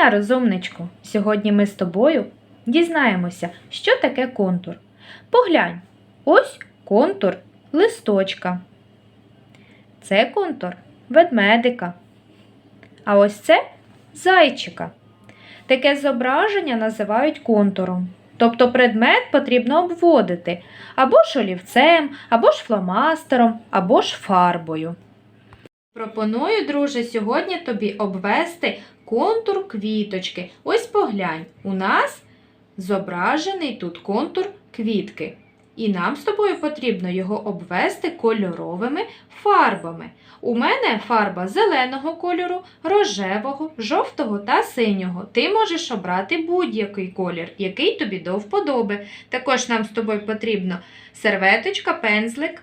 дня, розумничку! Сьогодні ми з тобою дізнаємося, що таке контур. Поглянь, ось контур листочка. Це контур ведмедика. А ось це зайчика. Таке зображення називають контуром. Тобто предмет потрібно обводити або ж олівцем, або ж фломастером, або ж фарбою. Пропоную, друже, сьогодні тобі обвести контур квіточки. Ось поглянь, у нас зображений тут контур квітки. І нам з тобою потрібно його обвести кольоровими фарбами. У мене фарба зеленого кольору, рожевого, жовтого та синього. Ти можеш обрати будь-який колір, який тобі до вподоби. Також нам з тобою потрібно серветочка, пензлик,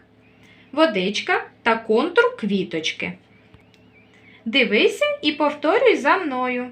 водичка та контур квіточки. Дивися і повторюй за мною.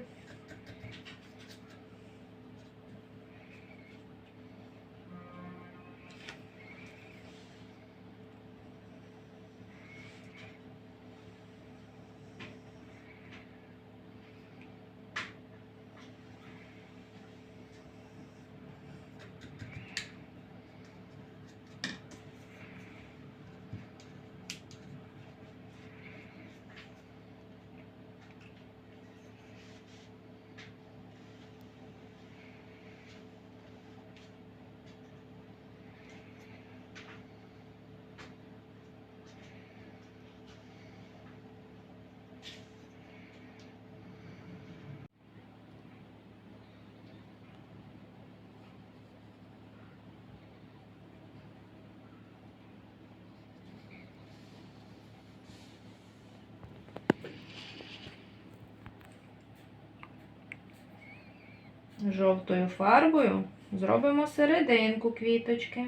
Жовтою фарбою зробимо серединку квіточки.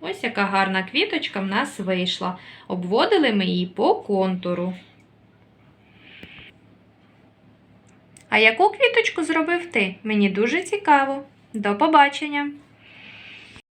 Ось яка гарна квіточка в нас вийшла. Обводили ми її по контуру. А яку квіточку зробив ти? Мені дуже цікаво. До побачення!